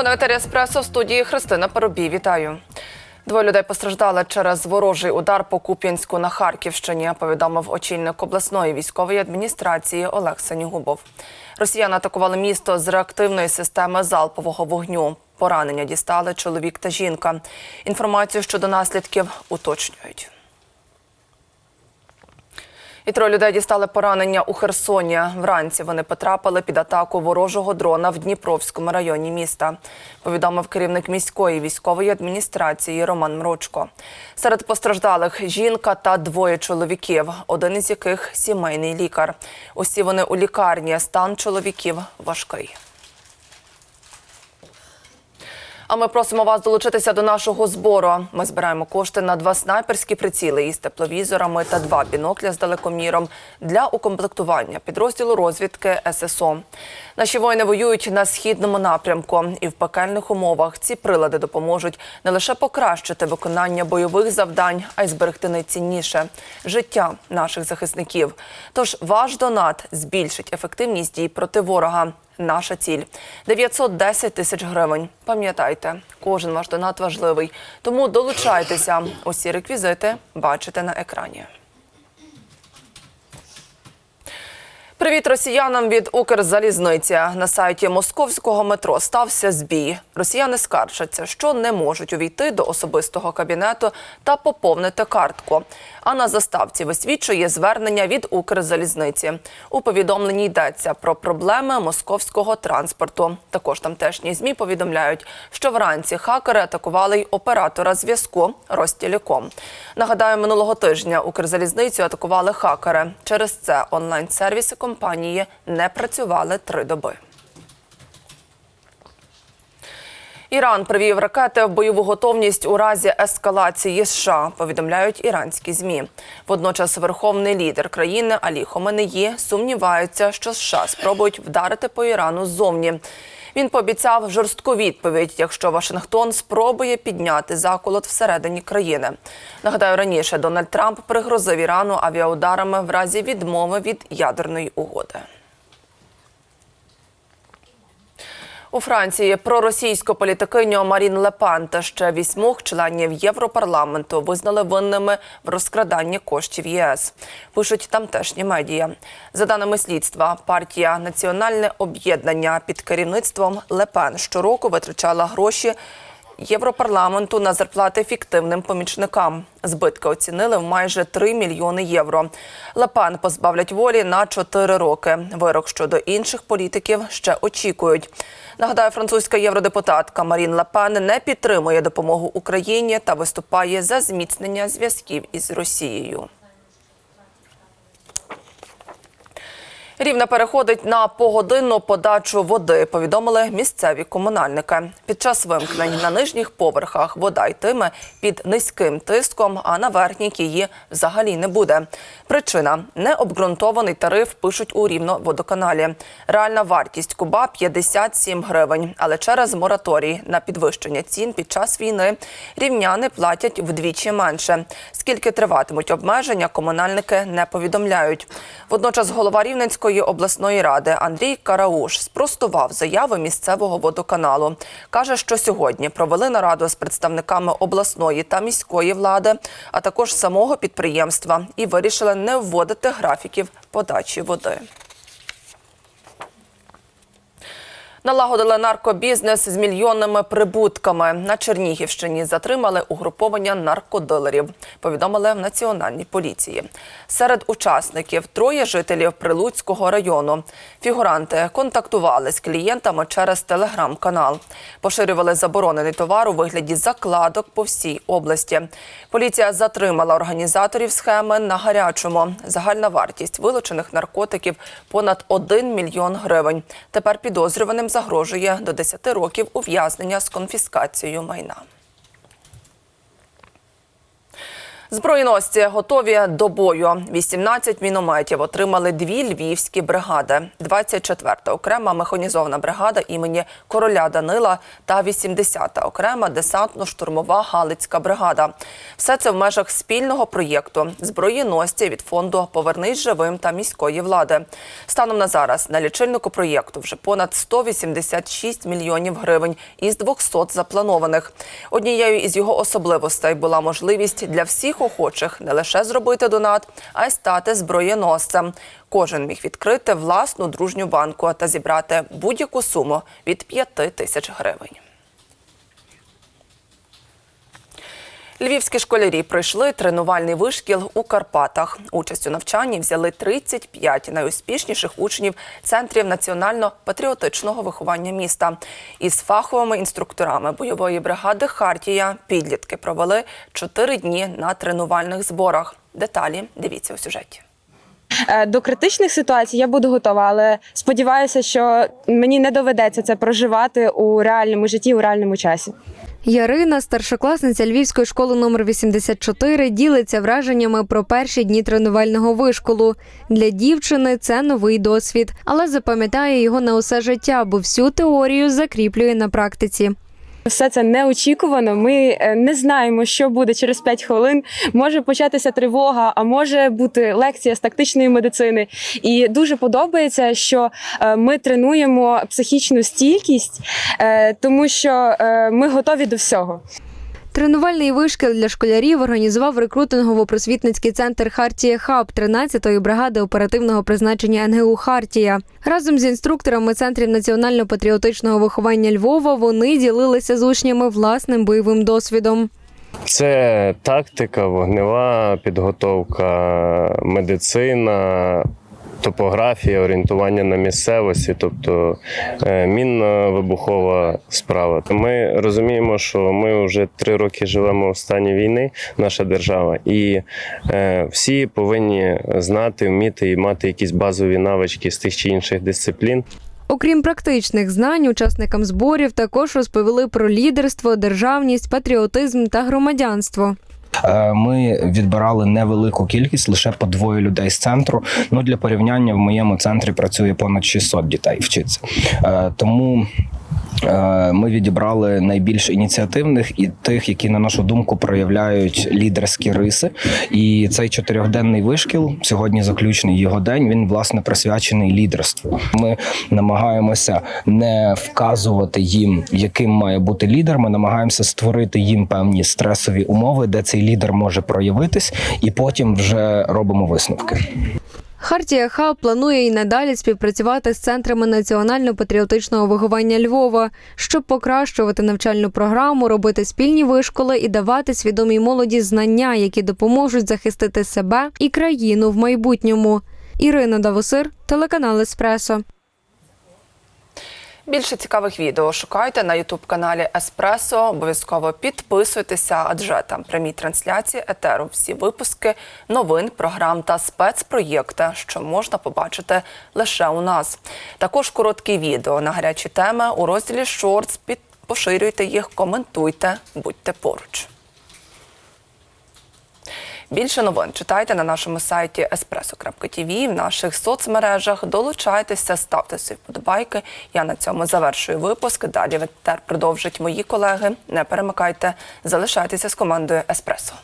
Новини етері Еспресо в студії Христина Парубій. Вітаю. Двоє людей постраждали через ворожий удар по Куп'янську на Харківщині. Повідомив очільник обласної військової адміністрації Олег Санігубов. Росіяни атакували місто з реактивної системи залпового вогню. Поранення дістали чоловік та жінка. Інформацію щодо наслідків уточнюють. І троє людей дістали поранення у Херсоні. Вранці вони потрапили під атаку ворожого дрона в Дніпровському районі міста. Повідомив керівник міської військової адміністрації Роман Мрочко. Серед постраждалих жінка та двоє чоловіків, один із яких сімейний лікар. Усі вони у лікарні. Стан чоловіків важкий. А ми просимо вас долучитися до нашого збору. Ми збираємо кошти на два снайперські приціли із тепловізорами та два бінокля з далекоміром для укомплектування підрозділу розвідки ССО. Наші воїни воюють на східному напрямку, і в пекельних умовах ці прилади допоможуть не лише покращити виконання бойових завдань, а й зберегти найцінніше життя наших захисників. Тож ваш донат збільшить ефективність дій проти ворога. Наша ціль 910 тисяч гривень. Пам'ятайте, кожен ваш донат важливий. Тому долучайтеся. Усі реквізити бачите на екрані. Привіт росіянам від Укрзалізниці. На сайті московського метро стався збій. Росіяни скаржаться, що не можуть увійти до особистого кабінету та поповнити картку. А на заставці висвічує звернення від Укрзалізниці. У повідомленні йдеться про проблеми московського транспорту. Також тамтешні змі повідомляють, що вранці хакери атакували й оператора зв'язку Ростелеком. Нагадаю, минулого тижня Укрзалізницю атакували хакери. Через це онлайн-сервіси компанії не працювали три доби. Іран привів ракети в бойову готовність у разі ескалації США, повідомляють іранські змі. Водночас верховний лідер країни Алі Хоменеї сумнівається, що США спробують вдарити по Ірану ззовні. Він пообіцяв жорстку відповідь, якщо Вашингтон спробує підняти заколот всередині країни. Нагадаю, раніше Дональд Трамп пригрозив Ірану авіаударами в разі відмови від ядерної угоди. У Франції проросійську політикиню Марін Лепан та ще вісьмох членів Європарламенту визнали винними в розкраданні коштів ЄС. Пишуть тамтешні медіа. За даними слідства, партія Національне об'єднання під керівництвом Лепен щороку витрачала гроші. Європарламенту на зарплати фіктивним помічникам. Збитки оцінили в майже 3 мільйони євро. Лепен позбавлять волі на 4 роки. Вирок щодо інших політиків ще очікують. Нагадаю, французька євродепутатка Марін Лепен не підтримує допомогу Україні та виступає за зміцнення зв'язків із Росією. Рівне переходить на погодинну подачу води, повідомили місцеві комунальники. Під час вимкнень на нижніх поверхах вода йтиме під низьким тиском, а на верхніх її взагалі не буде. Причина необґрунтований тариф пишуть у рівноводоканалі. Реальна вартість куба 57 гривень. Але через мораторій на підвищення цін під час війни рівняни платять вдвічі менше. Скільки триватимуть обмеження, комунальники не повідомляють. Водночас голова Рівненської обласної ради Андрій Карауш спростував заяви місцевого водоканалу. Каже, що сьогодні провели нараду з представниками обласної та міської влади, а також самого підприємства, і вирішили не вводити графіків подачі води. Налагодили наркобізнес з мільйонними прибутками. На Чернігівщині затримали угруповання наркодилерів, повідомили в національній поліції. Серед учасників троє жителів Прилуцького району. Фігуранти контактували з клієнтами через телеграм-канал. Поширювали заборонений товар у вигляді закладок по всій області. Поліція затримала організаторів схеми на гарячому. Загальна вартість вилучених наркотиків понад 1 мільйон гривень. Тепер підозрюваним загрожує до 10 років ув'язнення з конфіскацією майна. Збройносці готові до бою. 18 мінометів отримали дві львівські бригади. 24-та окрема механізована бригада імені короля Данила та 80-та окрема десантно-штурмова Галицька бригада. Все це в межах спільного проєкту зброєносці від фонду Повернись живим та міської влади. Станом на зараз на лічильнику проєкту вже понад 186 мільйонів гривень із 200 запланованих. Однією із його особливостей була можливість для всіх охочих не лише зробити донат, а й стати зброєносцем. Кожен міг відкрити власну дружню банку та зібрати будь-яку суму від 5 тисяч гривень. Львівські школярі пройшли тренувальний вишкіл у Карпатах. Участь у навчанні взяли 35 найуспішніших учнів центрів національно-патріотичного виховання міста. Із фаховими інструкторами бойової бригади Хартія підлітки провели 4 дні на тренувальних зборах. Деталі дивіться у сюжеті. Е, До критичних ситуацій я буду готова, але сподіваюся, що мені не доведеться це проживати у реальному житті, у реальному часі. Ярина, старшокласниця Львівської школи номер 84, ділиться враженнями про перші дні тренувального вишколу. Для дівчини це новий досвід, але запам'ятає його на усе життя, бо всю теорію закріплює на практиці. Все це неочікувано. Ми е, не знаємо, що буде через 5 хвилин. Може початися тривога, а може бути лекція з тактичної медицини. І дуже подобається, що е, ми тренуємо психічну стійкість, е, тому що ми готові до всього. Тренувальний вишкіл для школярів організував рекрутингово-просвітницький центр Хартія Хаб 13-ї бригади оперативного призначення НГУ Хартія. Разом з інструкторами центрів національно-патріотичного виховання Львова вони ділилися з учнями власним бойовим досвідом. Це тактика, вогнева підготовка, медицина, топографія, орієнтування на місцевості, тобто е, мінно-вибухова справа. Ми розуміємо, що ми вже три роки живемо в стані війни, наша держава, і е, всі повинні знати, вміти і мати якісь базові навички з тих чи інших дисциплін. Окрім практичних знань, учасникам зборів також розповіли про лідерство, державність, патріотизм та громадянство. Е, Ми відбирали невелику кількість, лише по двоє людей з центру. Ну для порівняння в моєму центрі працює понад 600 дітей. Вчиться Е, тому. Е, Ми відібрали найбільш ініціативних і тих, які на нашу думку проявляють лідерські риси. І цей чотирьохденний вишкіл сьогодні заключний його день. Він власне присвячений лідерству. Ми намагаємося не вказувати їм, яким має бути лідер. Ми намагаємося створити їм певні стресові умови, де цей лідер може проявитись, і потім вже робимо висновки. Хартія Хаб планує і надалі співпрацювати з центрами національно-патріотичного виховання Львова, щоб покращувати навчальну програму, робити спільні вишколи і давати свідомій молоді знання, які допоможуть захистити себе і країну в майбутньому. Ірина Давосир, телеканал Еспресо. Більше цікавих відео шукайте на ютуб-каналі Еспресо. Обов'язково підписуйтеся, адже там прямі трансляції етеру, всі випуски новин, програм та спецпроєкти, що можна побачити лише у нас. Також короткі відео на гарячі теми у розділі Шортс. Під поширюйте їх, коментуйте, будьте поруч. Більше новин читайте на нашому сайті espresso.tv, в наших соцмережах. Долучайтеся, ставте свої вподобайки. Я на цьому завершую випуск. Далі ветер продовжать мої колеги. Не перемикайте, залишайтеся з командою Еспресо.